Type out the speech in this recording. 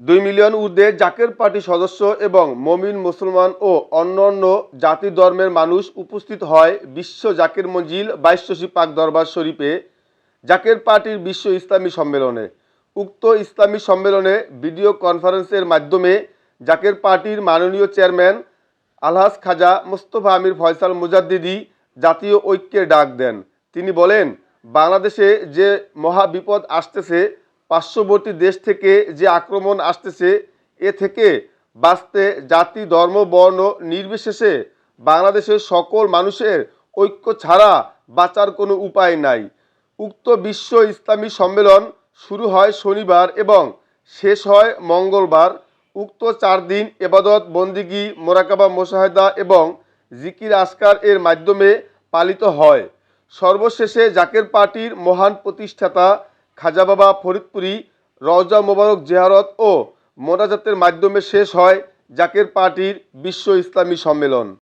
দুই মিলিয়ন ঊর্ধ্বে জাকের পার্টি সদস্য এবং মমিন মুসলমান ও অন্যান্য জাতি ধর্মের মানুষ উপস্থিত হয় বিশ্ব জাকের মঞ্জিল বাইশশী পাক দরবার শরীফে জাকের পার্টির বিশ্ব ইসলামী সম্মেলনে। উক্ত ইসলামী সম্মেলনে ভিডিও কনফারেন্সের মাধ্যমে জাকের পার্টির মাননীয় চেয়ারম্যান আলহাজ খাজা মোস্তফা আমির ফয়সাল মুজাদ্দিদি জাতীয় ঐক্যের ডাক দেন। তিনি বলেন, বাংলাদেশে যে মহা বিপদ আসতেছে পার্শ্ববর্তী দেশ থেকে যে আক্রমণ আসতেছে, এ থেকে বাঁচতে জাতি, ধর্ম, বর্ণ নির্বিশেষে বাংলাদেশের সকল মানুষের ঐক্য ছাড়া বাঁচার কোনো উপায় নাই। উক্ত বিশ্ব ইসলামী সম্মেলন শুরু হয় শনিবার এবং শেষ হয় মঙ্গলবার। উক্ত চার দিন এবাদত, বন্দিগি, মোরাকাবা, মোশাহেদা এবং জিকির আসকার এর মাধ্যমে পালিত হয়। সর্বশেষে জাকের পার্টির মহান প্রতিষ্ঠাতা খাজা বাবা ফরিদপুরি, রওজা মোবারক জেহারত ও মোনাজাতের মাধ্যমে শেষ হয় জাকের পার্টির বিশ্ব ইসলামী সম্মেলন।